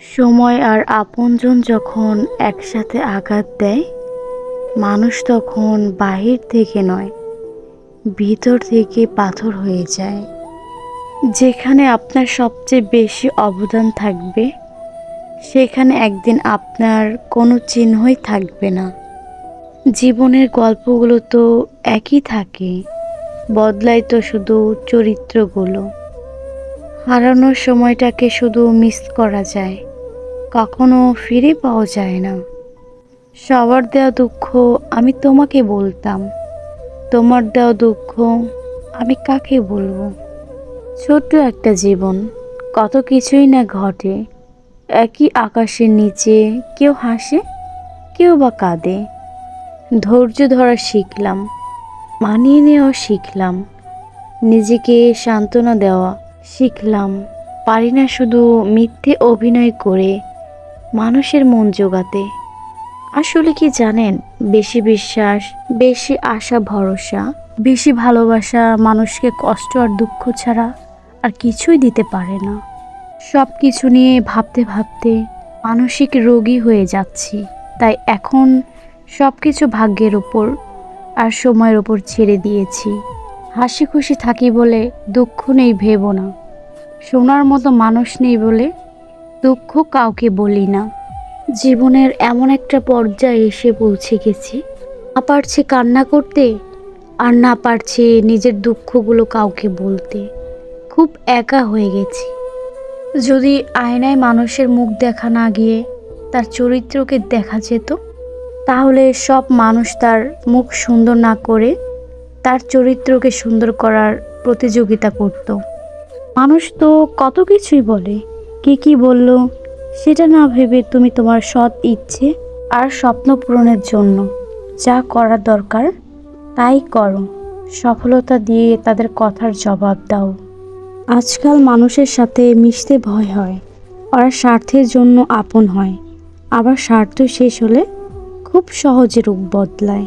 সময় আর আপনজন যখন একসাথে আঘাত দেয়, মানুষ তখন বাহির থেকে নয়, ভিতর থেকে পাথর হয়ে যায়। যেখানে আপনার সবচেয়ে বেশি অবদান থাকবে, সেখানে একদিন আপনার কোনো চিহ্নই থাকবে না। জীবনের গল্পগুলো তো একই থাকে, বদলায় তো শুধু চরিত্রগুলো। হারানোর সময়টাকে শুধু মিস করা যায়। কখনো ফিরে পাওয়া যায় না। সবার দেওয়া দুঃখ আমি তোমাকে বলতাম। তোমার দেওয়া দুঃখ আমি কাকে বলব? ছোট্ট একটা জীবন, কত কিছুই না ঘটে। একই আকাশের নিচে কেউ হাসে, কেউ বা কাঁদে। ধৈর্য ধরা শিখলাম, মানিয়ে নেওয়া শিখলাম। নিজেকে সান্ত্বনা দেওয়া শিখলাম। পারি না শুধু মিথ্যে অভিনয় করে মানুষের মন জোগাতে। আসলে কি জানেন, বেশি বিশ্বাস, বেশি আশা, ভরসা, বেশি ভালোবাসা মানুষকে কষ্ট আর দুঃখ ছাড়া আর কিছুই দিতে পারে না। সব কিছু নিয়ে ভাবতে ভাবতে মানসিক রোগী হয়ে যাচ্ছি। তাই এখন সব কিছু ভাগ্যের ওপর আর সময়ের ওপর ছেড়ে দিয়েছি। হাসি খুশি থাকি বলে দুঃখ নেই, ভেবো না। শোনার মতো মানুষ নেই বলে দুঃখ কাউকে বলি না। জীবনের এমন একটা পর্যায়ে এসে পৌঁছে গেছি। না পারছি কান্না করতে, আর না পারছি নিজের দুঃখগুলো কাউকে বলতে। খুব একা হয়ে গেছি। যদি আয়নায় মানুষের মুখ দেখা না গিয়ে তার চরিত্রকে দেখা যেত, তাহলে সব মানুষ তার মুখ সুন্দর না করে তার চরিত্রকে সুন্দর করার প্রতিযোগিতা করত। মানুষ তো কত কিছুই বলে কে কি বলল? সেটা না ভেবে তুমি তোমার সৎ ইচ্ছে আর স্বপ্ন পূরণের জন্য যা করার দরকার তাই করো। সফলতা দিয়ে তাদের কথার জবাব দাও। আজকাল মানুষের সাথে মিশতে ভয় হয়, ওরা স্বার্থের জন্য আপন হয়, আবার স্বার্থ শেষ হলে খুব সহজে রূপ বদলায়।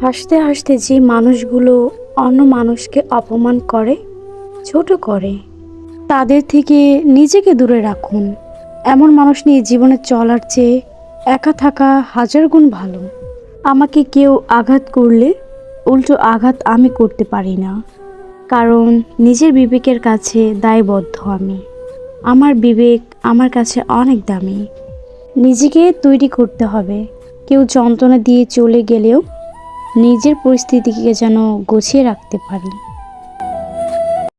হাসতে হাসতে যে মানুষগুলো অন্য মানুষকে অপমান করে, ছোট করে তাদের থেকে নিজেকে দূরে রাখুন। এমন মানুষ নিয়ে জীবনে চলার চেয়ে একা থাকা হাজার গুণ ভালো। আমাকে কেউ আঘাত করলে উল্টো আঘাত আমি করতে পারি না। কারণ নিজের বিবেকের কাছে দায়বদ্ধ আমি। আমার বিবেক আমার কাছে অনেক দামি। নিজেকে তৈরি করতে হবে। কেউ যন্ত্রণা দিয়ে চলে গেলেও নিজের পরিস্থিতিকে যেন গুছিয়ে রাখতে পারি।